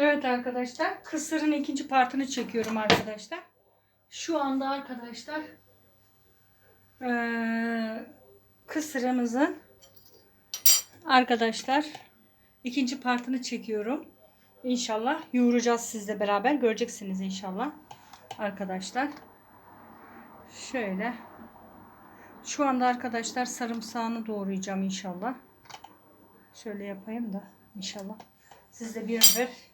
Evet arkadaşlar. Kısırın ikinci partını çekiyorum arkadaşlar. Şu anda arkadaşlar eee kısırımızın arkadaşlar ikinci partını çekiyorum. İnşallah yoğuracağız sizle beraber. Göreceksiniz inşallah. Arkadaşlar. Şöyle. Şu anda arkadaşlar sarımsağını doğrayacağım inşallah. Şöyle yapayım da inşallah. Siz de bir bir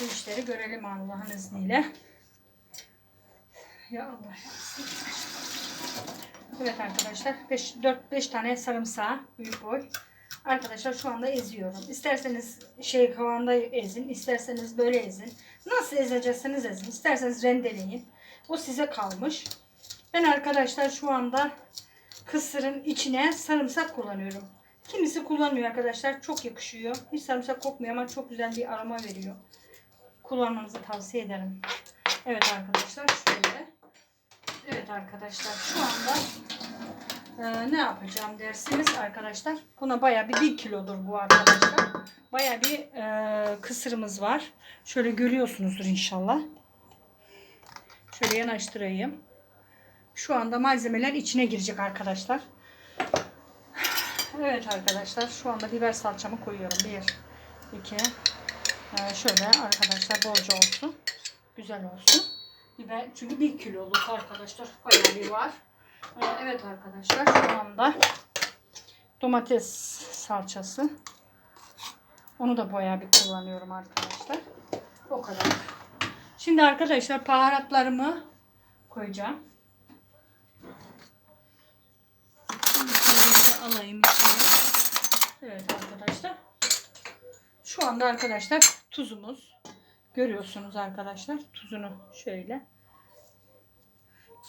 bu işleri görelim Allah'ın izniyle. Ya Allah. Evet arkadaşlar 5 4 5 tane sarımsağı büyük boy. Arkadaşlar şu anda eziyorum. İsterseniz şey kavanda ezin, isterseniz böyle ezin. Nasıl ezecekseniz ezin. İsterseniz rendeleyin. O size kalmış. Ben arkadaşlar şu anda kısırın içine sarımsak kullanıyorum. Kimisi kullanmıyor arkadaşlar. Çok yakışıyor. Hiç sarımsak kokmuyor ama çok güzel bir aroma veriyor. Kullanmanızı tavsiye ederim. Evet arkadaşlar şöyle. Evet arkadaşlar şu anda e, ne yapacağım dersiniz arkadaşlar. Buna baya bir 1 kilodur bu arkadaşlar. Baya bir e, kısırımız var. Şöyle görüyorsunuzdur inşallah. Şöyle yanaştırayım. Şu anda malzemeler içine girecek arkadaşlar. Evet arkadaşlar şu anda biber salçamı koyuyorum. 1, 2, ee, şöyle arkadaşlar bolca olsun. Güzel olsun. Biber çünkü 1 kiloluk arkadaşlar. Bayağı bir var. Ee, evet arkadaşlar şu anda domates salçası. Onu da bayağı bir kullanıyorum arkadaşlar. O kadar. Şimdi arkadaşlar baharatlarımı koyacağım. Şimdi bir alayım içine. Evet arkadaşlar. Şu anda arkadaşlar tuzumuz. Görüyorsunuz arkadaşlar. Tuzunu şöyle.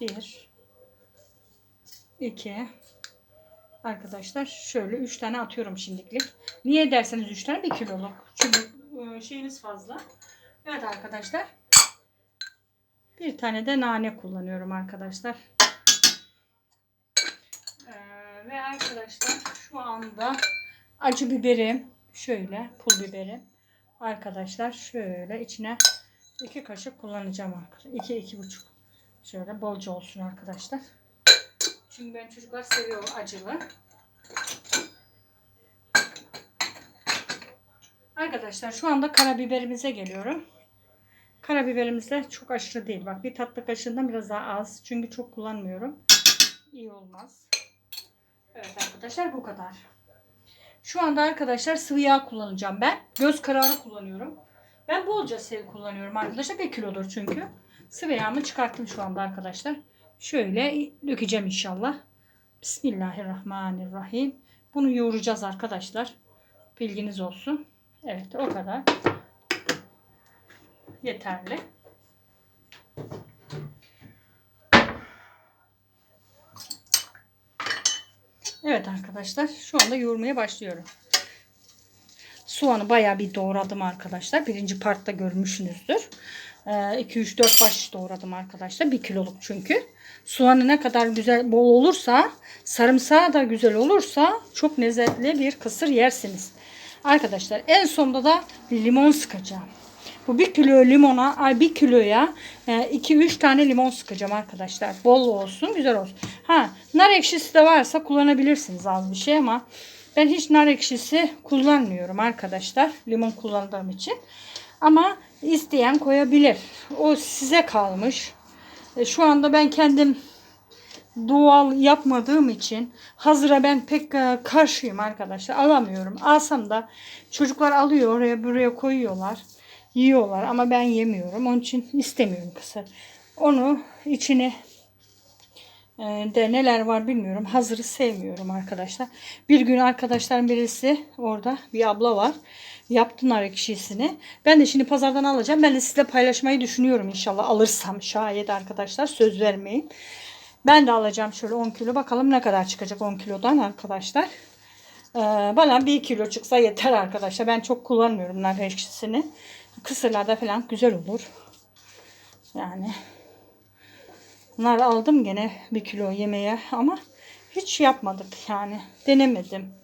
Bir. iki, Arkadaşlar şöyle üç tane atıyorum şimdilik. Niye derseniz üç tane bir kiloluk. Çünkü e, şeyimiz fazla. Evet arkadaşlar. Bir tane de nane kullanıyorum arkadaşlar. Ee, ve arkadaşlar şu anda acı biberim şöyle pul biberim arkadaşlar şöyle içine iki kaşık kullanacağım arkadaşlar. iki iki buçuk şöyle bolca olsun arkadaşlar. Çünkü ben çocuklar seviyor acılı. Arkadaşlar şu anda karabiberimize geliyorum. Karabiberimiz de çok aşırı değil. Bak bir tatlı kaşığından biraz daha az. Çünkü çok kullanmıyorum. İyi olmaz. Evet arkadaşlar bu kadar. Şu anda arkadaşlar sıvı yağ kullanacağım ben. Göz kararı kullanıyorum. Ben bolca sev kullanıyorum arkadaşlar. 1 kilodur çünkü. Sıvı yağımı çıkarttım şu anda arkadaşlar. Şöyle dökeceğim inşallah. Bismillahirrahmanirrahim. Bunu yoğuracağız arkadaşlar. Bilginiz olsun. Evet o kadar. Yeterli. Evet arkadaşlar şu anda yoğurmaya başlıyorum. Soğanı bayağı bir doğradım arkadaşlar. Birinci partta görmüşsünüzdür. 2-3-4 baş doğradım arkadaşlar. 1 kiloluk çünkü. Soğanı ne kadar güzel bol olursa sarımsağı da güzel olursa çok lezzetli bir kısır yersiniz. Arkadaşlar en sonda da limon sıkacağım. Bu 1 kilo limona, ay 1 kiloya 2-3 tane limon sıkacağım arkadaşlar. Bol olsun, güzel olsun. Ha, nar ekşisi de varsa kullanabilirsiniz az bir şey ama ben hiç nar ekşisi kullanmıyorum arkadaşlar. Limon kullandığım için. Ama isteyen koyabilir. O size kalmış. E, Şu anda ben kendim doğal yapmadığım için hazıra ben pek e, karşıyım arkadaşlar. Alamıyorum. Alsam da çocuklar alıyor oraya buraya koyuyorlar. Yiyorlar ama ben yemiyorum. Onun için istemiyorum kısır. Onu içine e, de neler var bilmiyorum. Hazırı sevmiyorum arkadaşlar. Bir gün arkadaşlarım birisi orada bir abla var. Yaptı nar ekşisini. Ben de şimdi pazardan alacağım. Ben de sizle paylaşmayı düşünüyorum inşallah. Alırsam şayet arkadaşlar söz vermeyin. Ben de alacağım şöyle 10 kilo. Bakalım ne kadar çıkacak 10 kilodan arkadaşlar. Ee, bana 1 kilo çıksa yeter arkadaşlar. Ben çok kullanmıyorum nar ekşisini. Kısırlarda falan güzel olur. Yani nar aldım gene 1 kilo yemeğe ama hiç yapmadık yani. Denemedim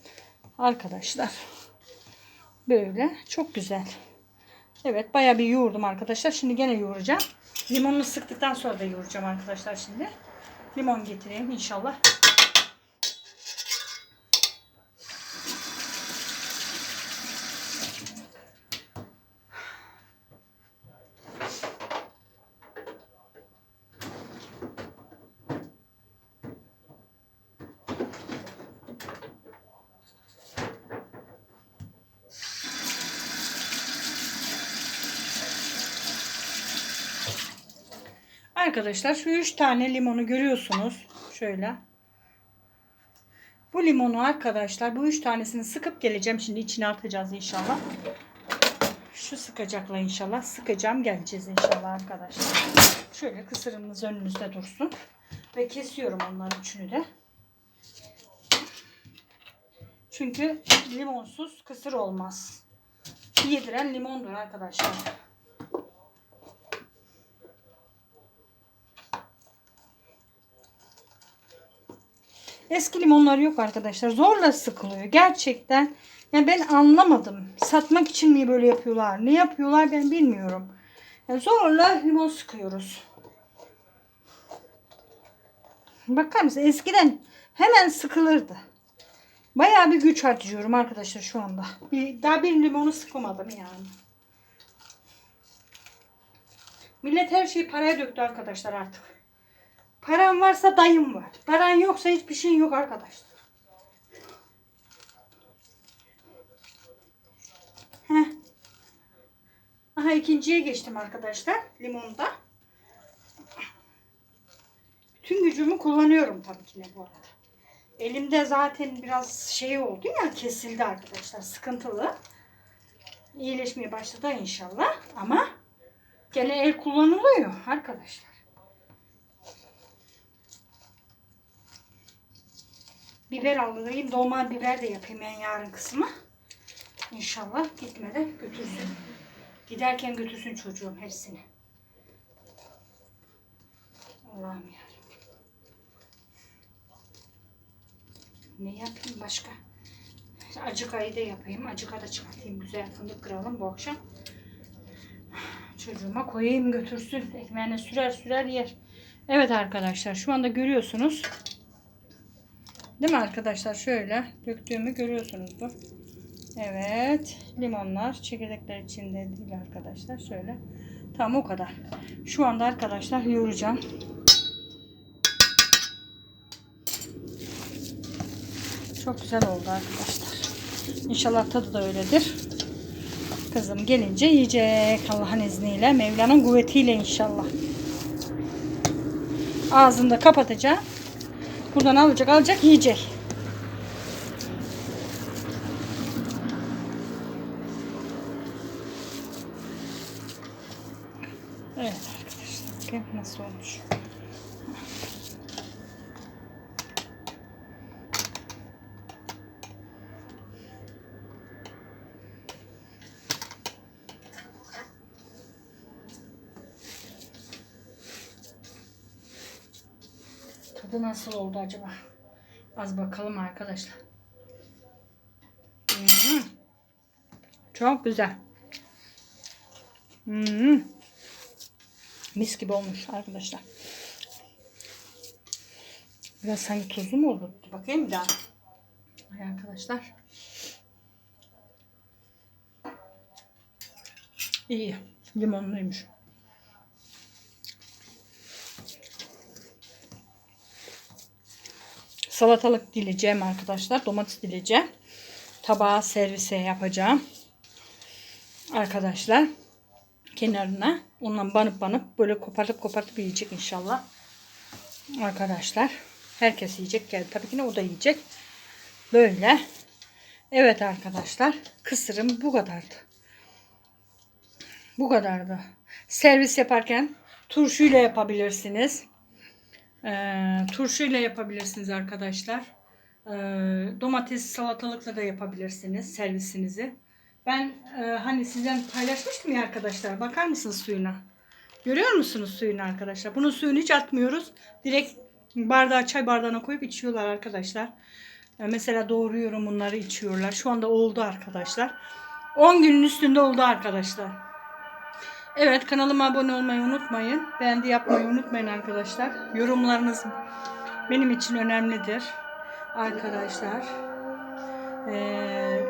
arkadaşlar. Böyle çok güzel. Evet bayağı bir yoğurdum arkadaşlar. Şimdi gene yoğuracağım. Limonunu sıktıktan sonra da yoğuracağım arkadaşlar şimdi. Limon getireyim inşallah. Arkadaşlar şu 3 tane limonu görüyorsunuz. Şöyle. Bu limonu arkadaşlar bu 3 tanesini sıkıp geleceğim. Şimdi içine atacağız inşallah. Şu sıkacakla inşallah sıkacağım geleceğiz inşallah arkadaşlar. Şöyle kısırımız önünüzde dursun. Ve kesiyorum onların üçünü de. Çünkü limonsuz kısır olmaz. Yediren limondur arkadaşlar. Eski limonlar yok arkadaşlar. Zorla sıkılıyor. Gerçekten. Yani ben anlamadım. Satmak için mi böyle yapıyorlar? Ne yapıyorlar ben bilmiyorum. Yani zorla limon sıkıyoruz. Bakar mısın? Eskiden hemen sıkılırdı. Bayağı bir güç harcıyorum arkadaşlar şu anda. Bir, daha bir limonu sıkamadım yani. Millet her şeyi paraya döktü arkadaşlar artık. Paran varsa dayım var. Paran yoksa hiçbir şey yok arkadaşlar. Heh. Aha ikinciye geçtim arkadaşlar. Limonda. Bütün gücümü kullanıyorum tabii ki de bu arada. Elimde zaten biraz şey oldu ya kesildi arkadaşlar. Sıkıntılı. İyileşmeye başladı inşallah. Ama gene el kullanılıyor arkadaşlar. Biber alayım. Dolma biber de yapayım ben yarın kısmı. İnşallah gitmeden götürsün. Giderken götürsün çocuğum hepsini. Allah'ım ya. Ne yapayım başka? Acık ayı da yapayım. Acık da çıkartayım. Güzel fındık kıralım bu akşam. Çocuğuma koyayım götürsün. Ekmeğine sürer sürer yer. Evet arkadaşlar şu anda görüyorsunuz. Değil mi arkadaşlar? Şöyle döktüğümü görüyorsunuzdur. Evet. Limonlar çekirdekler içinde değil arkadaşlar. Şöyle. Tam o kadar. Şu anda arkadaşlar yoğuracağım. Çok güzel oldu arkadaşlar. İnşallah tadı da öyledir. Kızım gelince yiyecek Allah'ın izniyle. Mevla'nın kuvvetiyle inşallah. Ağzını da kapatacağım. Buradan alacak alacak yiyecek. Evet arkadaşlar. Bakayım nasıl olmuş. Tadı nasıl oldu acaba? Az bakalım arkadaşlar. Hmm. Çok güzel. Hmm. Mis gibi olmuş arkadaşlar. Biraz sanki tuzlu mu oldu? Bakayım bir daha. Ay arkadaşlar. İyi. Limonluymuş. Salatalık dileyeceğim arkadaşlar. Domates dileyeceğim. Tabağa servise yapacağım. Arkadaşlar. Kenarına. Ondan banıp banıp böyle kopartıp kopartıp yiyecek inşallah. Arkadaşlar. Herkes yiyecek. Yani tabii ki ne o da yiyecek. Böyle. Evet arkadaşlar. Kısırım bu kadardı. Bu kadardı. Servis yaparken turşuyla yapabilirsiniz. Ee, turşuyla yapabilirsiniz arkadaşlar. Ee, domates salatalıkla da yapabilirsiniz servisinizi. Ben e, hani sizden paylaşmıştım ya arkadaşlar. Bakar mısınız suyuna? Görüyor musunuz suyunu arkadaşlar? Bunun suyunu hiç atmıyoruz. Direkt bardağa çay bardağına koyup içiyorlar arkadaşlar. Ee, mesela doğruyorum bunları içiyorlar. Şu anda oldu arkadaşlar. 10 günün üstünde oldu arkadaşlar. Evet kanalıma abone olmayı unutmayın. Beğendi yapmayı unutmayın arkadaşlar. Yorumlarınız benim için önemlidir. Arkadaşlar. Ee,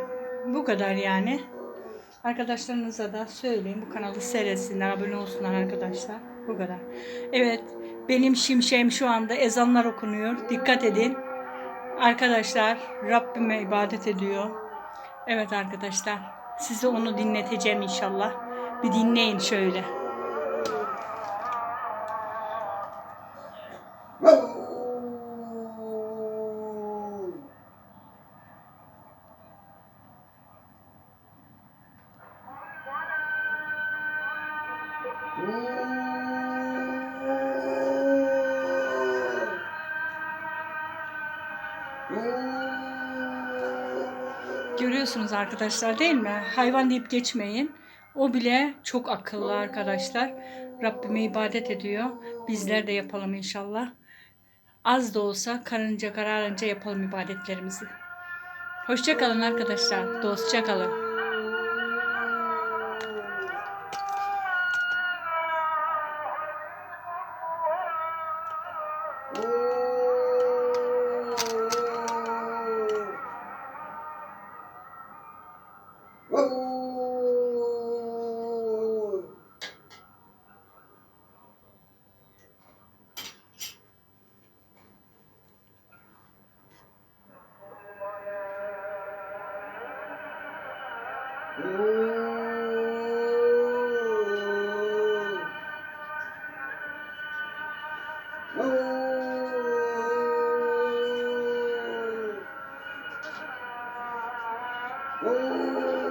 bu kadar yani. Arkadaşlarınıza da söyleyin. Bu kanalı seyretsinler. Abone olsunlar arkadaşlar. Bu kadar. Evet. Benim şimşeğim şu anda ezanlar okunuyor. Dikkat edin. Arkadaşlar Rabbime ibadet ediyor. Evet arkadaşlar. Size onu dinleteceğim inşallah. Bir dinleyin şöyle. Görüyorsunuz arkadaşlar değil mi? Hayvan deyip geçmeyin. O bile çok akıllı arkadaşlar. Rabbime ibadet ediyor. Bizler de yapalım inşallah. Az da olsa karınca kararınca yapalım ibadetlerimizi. Hoşça kalın arkadaşlar. Dostça kalın. Gol!